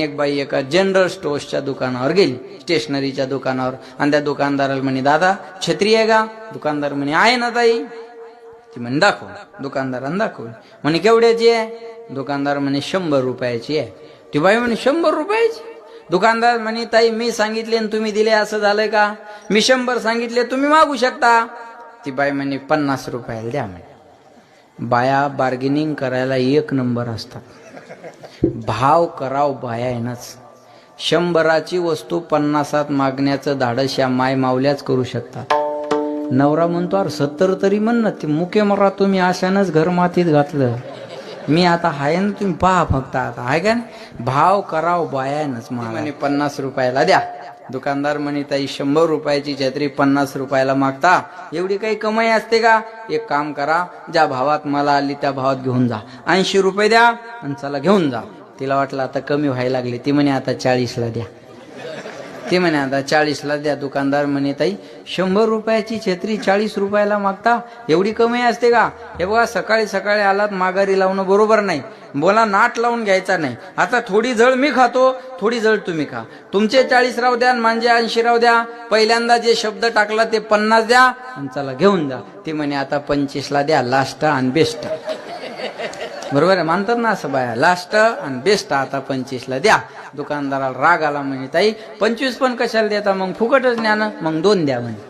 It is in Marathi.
एक बाई एका जनरल स्टोअर्सच्या दुकानावर गेली. स्टेशनरीच्या दुकानावर. आणि त्या दुकानदाराला म्हणे दादा छत्री आहे का? दुकानदार म्हणे आहे ना ताई. ती म्हणे दाखव. दुकानदारान दाखव म्हणे केवढ्याची आहे? दुकानदार म्हणे शंभर रुपयाची आहे. ती बाई म्हणे शंभर रुपयाची? दुकानदार म्हणे ताई मी सांगितले आणि तुम्ही दिले असं झालंय का? मी शंभर सांगितले तुम्ही मागू शकता. ती बाई म्हणे पन्नास रुपयाला द्या म्हणे. बाया बार्गेनिंग करायला एक नंबर असतात. भाव कराव बायानच शंभराची वस्तू पन्नासात मागण्याचं धाडस या माय मावल्याच करू शकतात. नवरा म्हणतो अरे सत्तर तरी म्हण ना ते मुके मरा तुम्ही आशानच घर मातीत घातलं. मी आता हाय ना तुम्ही पहा फक्त आता हाय का नाही? भाव कराव बायानच म्हणे पन्नास रुपयाला? द्या. दुकानदार म्हणे ताई शंभर रुपयाची छत्री पन्नास रुपयाला मागता. एवढी काही कमाई असते का? एक काम करा ज्या भावात मला आली त्या भावात घेऊन जा. ऐंशी रुपये द्या आणि चला घेऊन जा. तिला वाटलं आता कमी व्हायला लागले. ती म्हणे आता चाळीसला द्या. ते म्हणे आता चाळीसला द्या दुकानदार म्हणे ताई शंभर रुपयाची छत्री चाळीस रुपयाला मागता? एवढी कमी असते का? हे बघा सकाळी सकाळी आलात माघारी लावणं बरोबर नाही. बोला नाट लावून घ्यायचा नाही. आता थोडी जळ मी खातो थोडी जळ तुम्ही खा. तुमचे चाळीस राव द्या माझे ऐंशी राव द्या. पहिल्यांदा जे शब्द टाकला ते पन्नास द्या आणि चला घेऊन जा. ते म्हणे आता पंचवीसला द्या लास्ट आणि बेस्ट. बरोबर आहे? मानतात ना असं बाया लास्ट आणि बेस्ट आता पंचवीसला द्या. दुकानदाराला राग आला म्हणे ताई पंचवीस पण कशाला देता? मग फुकटच ज्ञान मग दोन द्या म्हणे.